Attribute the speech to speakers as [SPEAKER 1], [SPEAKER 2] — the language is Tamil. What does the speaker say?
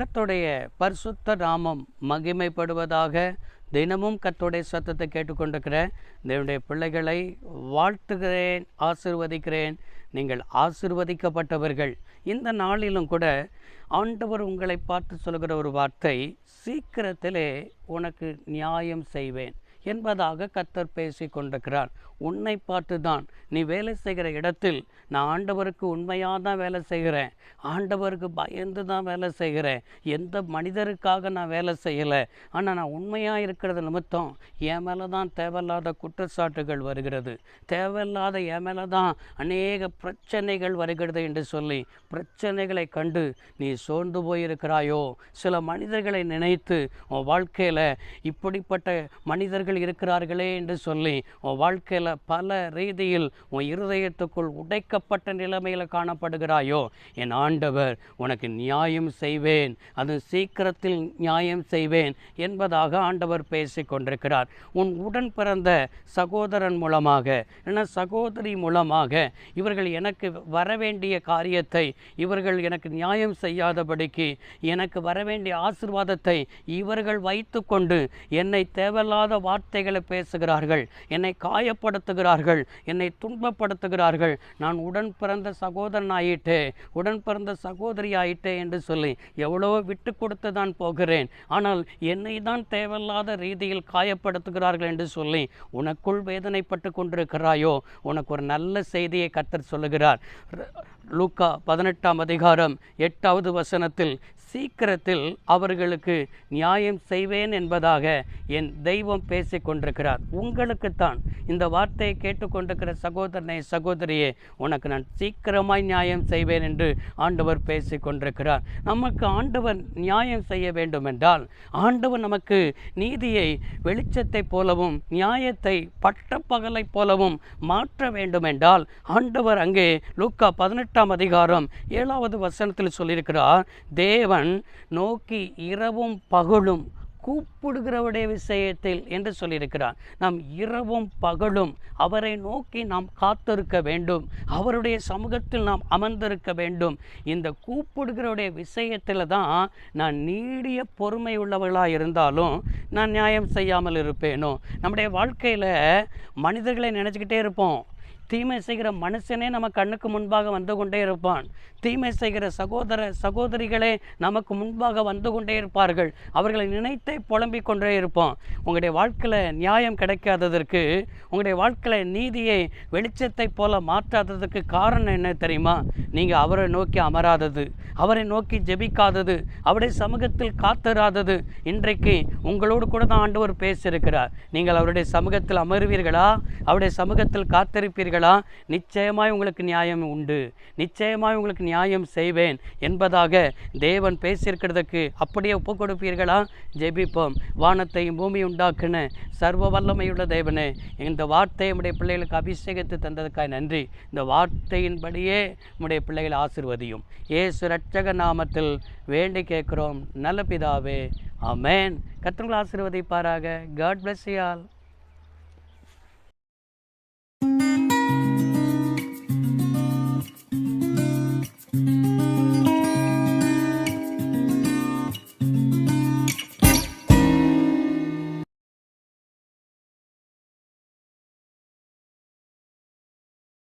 [SPEAKER 1] கத்தோடைய பரிசுத்த நாமம் மகிமைப்படுவதாக தினமும் கத்தோடைய சத்தத்தை கேட்டுக்கொண்டிருக்கிற தேவனுடைய பிள்ளைகளை வாழ்த்துகிறேன் ஆசிர்வதிக்கிறேன். நீங்கள் ஆசிர்வதிக்கப்பட்டவர்கள். இந்த நாளிலும் கூட ஆண்டவர் உங்களை பார்த்து சொல்கிற ஒரு வார்த்தை சீக்கிரத்திலே உனக்கு நியாயம் செய்வேன். என்பதாக கத்தர் பேசி கொண்டிருக்கிறார் உன்னை பார்த்து தான் நீ வேலை செய்கிற இடத்தில் நான் ஆண்டவருக்கு உண்மையாக தான் வேலை செய்கிறேன். ஆண்டவருக்கு பயந்து தான் வேலை செய்கிறேன். எந்த மனிதருக்காக நான் வேலை செய்யலை. ஆனால் நான் உண்மையாக இருக்கிறது நிமித்தம் என் மேலே தான் தேவையில்லாத குற்றச்சாட்டுகள் வருகிறது. தேவையில்லாத என் மேலே தான் அநேக பிரச்சனைகள் வருகிறது என்று சொல்லி பிரச்சனைகளை கண்டு நீ சோர்ந்து போயிருக்கிறாயோ? சில மனிதர்களை நினைத்து உன் வாழ்க்கையில் இப்படிப்பட்ட மனிதர்கள் இருக்கிறார்களே என்று சொல்லி உன் வாழ்க்கையில் பல ரீதியில் உன் இருதயத்துக்குள் உடைக்கப்பட்ட நிலைமையில் காணப்படுகிறாயோ? என் ஆண்டவர் உனக்கு நியாயம் செய்வேன். அது சீக்கிரத்தில் நியாயம் செய்வேன் என்பதாக ஆண்டவர் பேசி கொண்டிருக்கிறார் உன் உடன் பிறந்த சகோதரன் மூலமாக என சகோதரி மூலமாக இவர்கள் எனக்கு வரவேண்டிய காரியத்தை இவர்கள் எனக்கு நியாயம் செய்யாதபடிக்கு எனக்கு வரவேண்டிய ஆசிர்வாதத்தை இவர்கள் வைத்துக்கொண்டு என்னை தேவையில்லாத வார்த்தை வார்த்தைகளை பேசுகிறார்கள். என்னை காயப்படுத்துகிறார்கள். என்னை துன்பப்படுத்துகிறார்கள். நான் உடன் பிறந்த சகோதரன் ஆயிட்டே உடன் பிறந்த சகோதரி ஆயிட்டே என்று சொல்லி எவ்வளோ விட்டு கொடுத்து தான் போகிறேன். ஆனால் என்னை தான் தேவையில்லாத ரீதியில் காயப்படுத்துகிறார்கள் என்று சொல்லி உனக்குள் வேதனைப்பட்டு கொண்டிருக்கிறாயோ? உனக்கு ஒரு நல்ல செய்தியை கத்தர் சொல்லுகிறார். லூக்கா பதினெட்டாம் அதிகாரம் எட்டாவது வசனத்தில் சீக்கிரத்தில் அவர்களுக்கு நியாயம் செய்வேன் என்பதாக என் தெய்வம் பேச கொண்டிருக்கிறார் உங்களுக்குத்தான் இந்த வார்த்தையை கேட்டுக்கொண்டிருக்கிற சகோதரனை சகோதரியே உனக்கு நான் சீக்கிரமாய் நியாயம் செய்வேன் என்று ஆண்டவர் பேசிக் கொண்டிருக்கிறார் நமக்கு ஆண்டவர் நியாயம் செய்ய வேண்டும் என்றால் ஆண்டவர் நமக்கு நீதியை வெளிச்சத்தைப் போலவும் நியாயத்தை பட்டப்பகலைப் போலவும் மாற்ற வேண்டும் என்றால் ஆண்டவர் அங்கே லூக்கா பதினெட்டாம் அதிகாரம் ஏழாவது வசனத்தில் சொல்லியிருக்கிறார் தேவன் நோக்கி இரவும் பகலும் கூப்பிடுகிறவருடைய விஷயத்தில் என்று சொல்லியிருக்கிறார். நாம் இரவும் பகலும் அவரை நோக்கி நாம் காத்திருக்க வேண்டும். அவருடைய சமூகத்தில் நாம் அமர்ந்திருக்க வேண்டும். இந்த கூப்பிடுகிறவருடைய விஷயத்தில் தான் நான் நீடிய பொறுமை உள்ளவர்களாக இருந்தாலும் நான் நியாயம் செய்யாமல் இருப்பேனோ? நம்முடைய வாழ்க்கையில் மனிதர்களை நினச்சிக்கிட்டே இருப்போம். தீமை செய்கிற மனுஷனே நம்ம கண்ணுக்கு முன்பாக வந்து கொண்டே இருப்பான். தீமை செய்கிற சகோதர சகோதரிகளே நமக்கு முன்பாக வந்து கொண்டே இருப்பார்கள். அவர்களை நினைத்தே புலம்பிக் கொண்டே இருப்போம். உங்களுடைய வாழ்க்கையில் நியாயம் கிடைக்காததற்கு உங்களுடைய வாழ்க்கையில் நீதியை வெளிச்சத்தை போல மாற்றாததற்கு காரணம் என்ன தெரியுமா? நீங்கள் அவரை நோக்கி அமராதது அவரை நோக்கி ஜெபிக்காதது அவருடைய சமூகத்தில் காத்தராதது. இன்றைக்கு உங்களோடு கூட தான் ஆண்டவர் பேசியிருக்கிறார். நீங்கள் அவருடைய சமூகத்தில் அமருவீர்களா? அவருடைய சமூகத்தில் காத்திருப்பீர்களா? நிச்சயமாய் உங்களுக்கு நியாயம் உண்டு. நிச்சயமாய் உங்களுக்கு நியாயம் செய்வேன் என்பதாக தேவன் பேசியிருக்கிறதுக்கு அப்படியே ஒப்பு கொடுப்பீர்களா? ஜெபிப்போம். வானத்தையும் பூமி உண்டாக்குன சர்வ வல்லமையுள்ள தேவனே இந்த வார்த்தையை நம்முடைய பிள்ளைகளுக்கு அபிஷேகத்து தந்ததுக்காக நன்றி. இந்த வார்த்தையின்படியே நம்முடைய பிள்ளைகளை ஆசிர்வதியும். ஏசு ரட்சக நாமத்தில் வேண்டி கேட்கிறோம். நல்ல பிதாவே அமேன் கர்த்தர்கள் ஆசிர்வதிப்பாராக. காட் பிளஸ் யால்